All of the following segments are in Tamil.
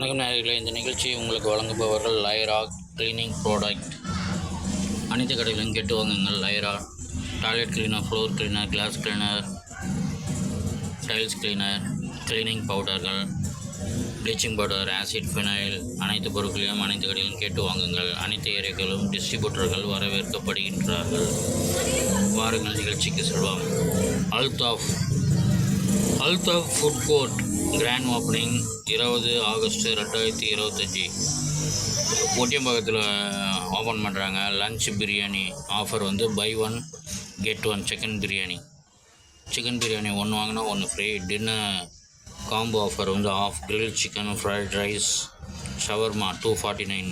வணக்கம் நேயர்களே. இந்த நிகழ்ச்சி உங்களுக்கு வழங்குபவர்கள் லைரா கிளீனிங் ப்ராடக்ட் அனைத்து கடைகளிலும் கேட்டு வாங்குங்கள். Lyra toilet cleaner floor cleaner glass cleaner tiles cleaner cleaning பவுடர்கள் bleaching powder acid phenyl அனைத்து பொருட்களையும் அனைத்து கடையிலும் கேட்டு வாங்குங்கள். அனைத்து ஏரியாக்களும் டிஸ்ட்ரிபியூட்டர்கள் வரவேற்கப்படுகின்றார்கள். வாருங்கள் நிகழ்ச்சிக்கு செல்வோம். Altaf Altaf food court grand opening இருபது ஆகஸ்ட் ரெண்டாயிரத்தி இருபத்தஞ்சி. ஒட்டியம்பாக்கத்தில் ஓப்பன் பண்ணுறாங்க லஞ்ச் பிரியாணி ஆஃபர் வந்து buy one get one chicken biryani. Chicken biryani ஒன்று வாங்கினா ஒன்று ஃப்ரீ டின்னர் காம்போ ஆஃபர் வந்து off grill chicken fried rice shawarma two forty nine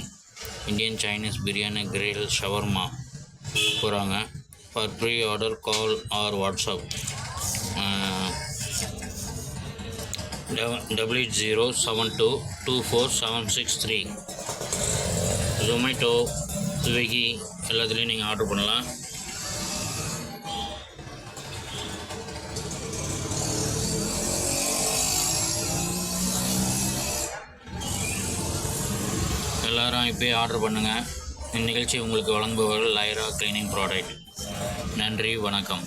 Indian Chinese biryani grill shawarma போகிறாங்க for pre order call or WhatsApp double eight zero seven two two four seven six three Zomato Swiggy எல்லாத்துலேயும் நீங்கள் ஆர்டர் பண்ணலாம். எல்லாரும் இப்போயே ஆர்டர் பண்ணுங்கள் இந்நிகழ்ச்சி உங்களுக்கு வழங்குபவர்கள் லைரா கிளீனிங் ப்ராடக்ட் நன்றி வணக்கம்.